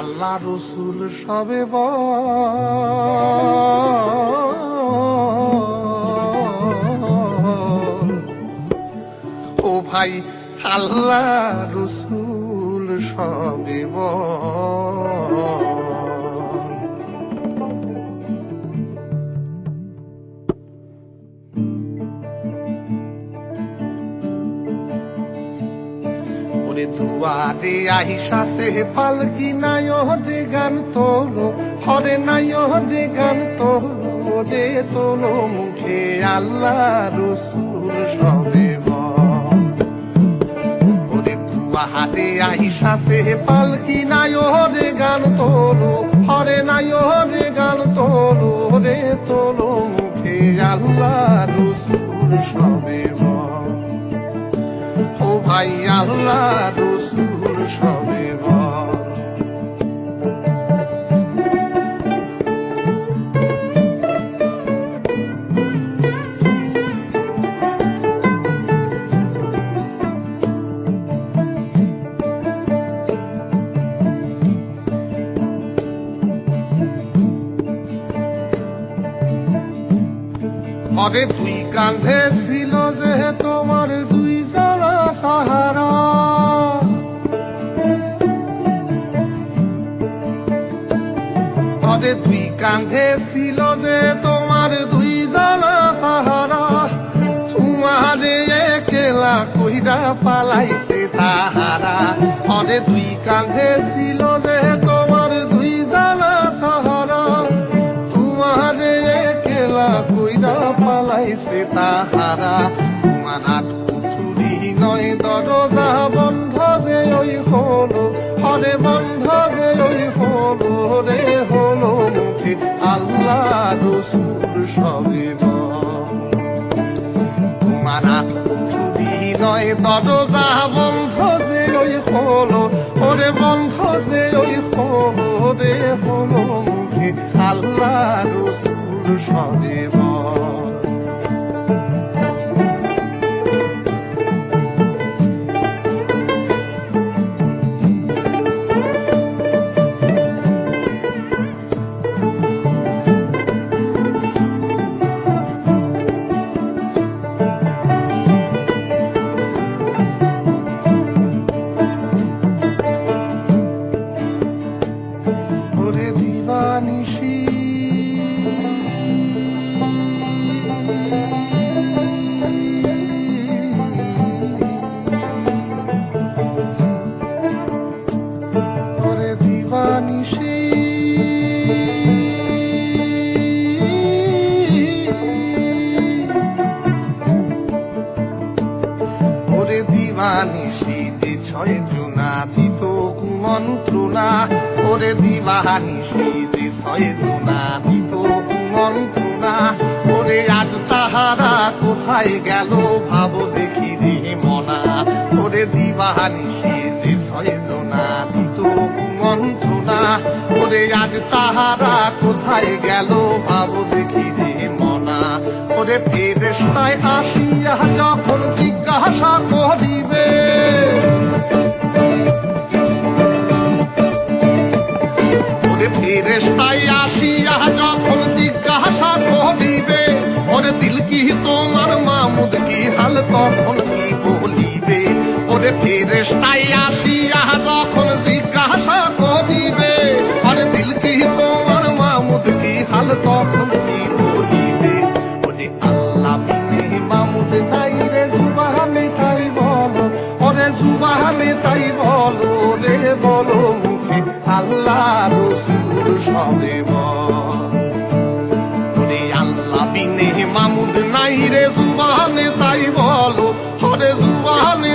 আল্লাহ রসুল সবে ও ভাই আল্লাহ রসুল সবে বল। দুয়ারে আহিসাসে পালকি নাই হরে গান তোলো, হরে নাই গান তোলো রে তোলো মুখে আল্লাহ রসুল সবে দুয়ারে আহিসাসে পালকি নাই হরে গান তোলো, হরে নাই গান তোলো তোলো মুখে আল্লাহ রসুল সবে ও ভাই আল্লাহ রসুল সবে অরে তুই কাঁধে কাঁধে ছিল যে তোমার দুই যারা সাহারা। তোমারে একলা কইরা পালাইছে তাহারা। অরে তুই কাঁধে ছিল যে তোমার দুই যারা সাহারা। তোমারে একলা কইরা পালাইছে তাহারা। তোমার হাত কুচুরি নয়, দরজা বন্ধ দরজা বন্ধ যে ওই হলো ওরে বন্ধ যে ওই হলো রে হলো মুখে আল্লাহ রসুল সবে কুমন্ত্রণা ওরে দিবানিশি যে ছয় জুনা দিত কুমন্ত্রণা ওরে আজ তাহারা কোথায় গেল ভাব দেখি রে মনা। ওরে দিবানিশি যে ছয় জুনা দিত কুমন্ত্রণা ওরে আজ তাহারা কোথায় গেল ভাব দেখি রে মনা। ওরে ফেরেস্তায় আসিয়া ফেরেস্তায় আসিয়া যখন জিজ্ঞাসা করিবে ওরে দিল কি তোমার মামুদ কি হাল তখন কি বলিবে ওরে আল্লাহ মামুদ নাই রে জুবাহানে তাই বলো, ওরে জুবাহানে তাই বলো রে বলো মুখে আল্লাহ রসুল সবে বল। আল্লাহ বিনে মামুদ নাই রে জুবানে তাই বলো হরে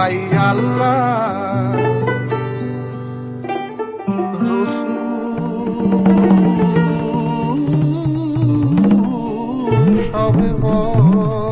ভাই আল্লাহ। রসুল সবে বল